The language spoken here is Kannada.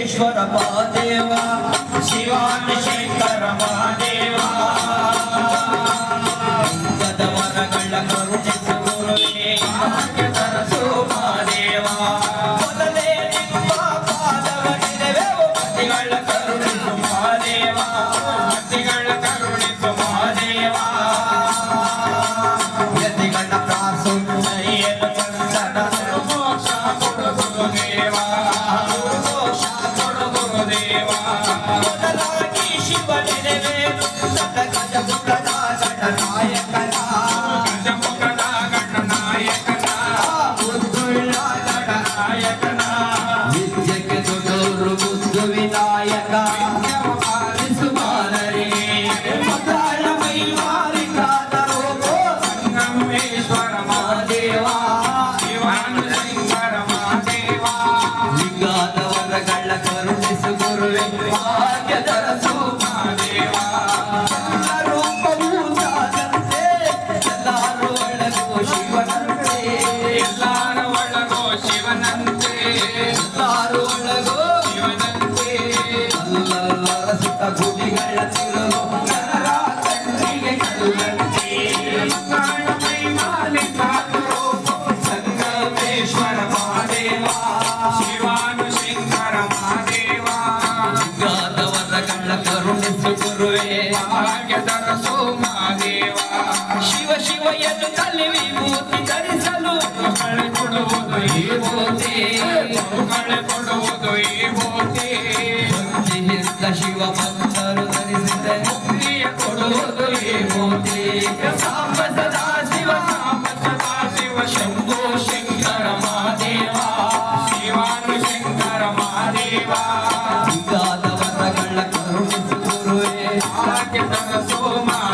सर्वेश्वर महादेवा शिवान शंकर महादेवा శివ నిలవేను సత గజ ಎಲ್ಲ ಕಣ್ಣ ಕರುಣಿಸು ಗುರುವೇ ಮಹಾದೇವ ಶಿವ ಶಿವ ಎಂದು ತಲೆ ವಿಭೂತಿ ಧರಿಸಲು, ಮಕ್ಕಳು ಕೊಡುವುದು ಈ ಬೋಧೆ ಮಕ್ಕಳು ಕೊಡುವುದು ಈ ಬೋಧೆ ಭಕ್ತಿಯಿಂದ ಶಿವ ಭಕ್ತರು ಧರಿಸಿದ ಮುಕ್ತಿಯ ಕೊಡುವುದು ಈ ಸದಾ ಶಿವ que tan asoma